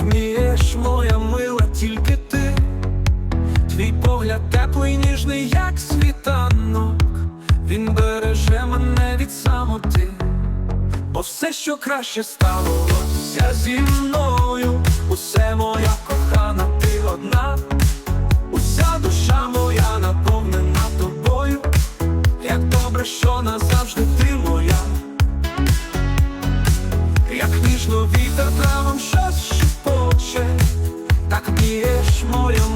так вмієш, моя мила, тільки ти, твій погляд теплий, ніжний, як світанок, він береже мене від самоти, бо все, що краще сталося зі мною, усе моя кохана, ти одна, уся душа моя наповнена тобою, як добре, що назавжди ти моя. Як ніжно вітер травом щось шепоче, так мієш, моя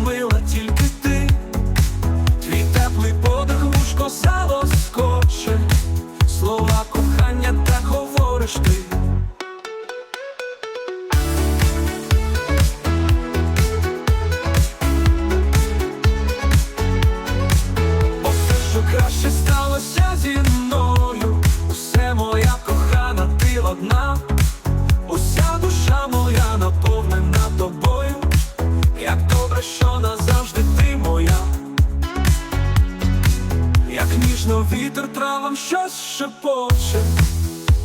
що назавжди ти моя, як ніжно вітер травам щось шепоче,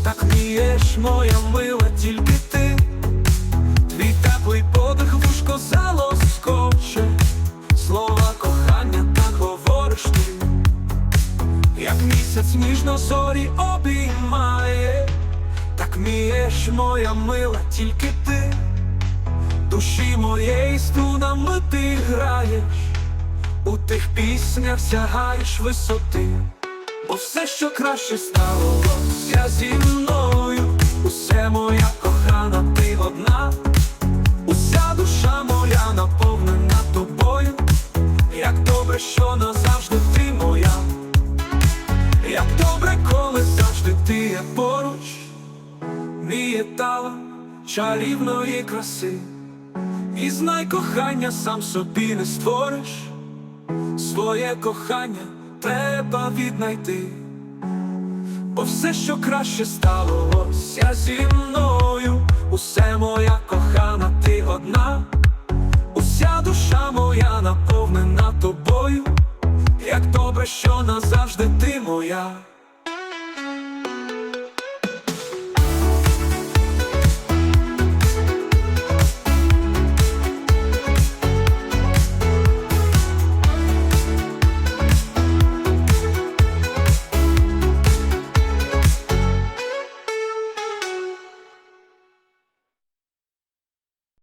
так мієш, моя мила, тільки ти, твій теплий подих вушко залоскоче, слова кохання так говориш ти. Як місяць ніжно зорі обіймає, так мієш, моя мила, тільки ти, душі моєї струнами ти граєш, у тих піснях сягаєш висоти, бо все, що краще сталося зі мною, усе моя кохана, ти одна, уся душа моя наповнена тобою, як добре, що назавжди ти моя. Як добре, коли завжди ти є поруч, мій талант чарівної краси, і знай кохання сам собі не створиш, своє кохання треба віднайти, бо все, що краще сталося зі мною, усе моя кохана, ти одна, уся душа моя наповнена тобою. Як добре, що назавжди ти моя.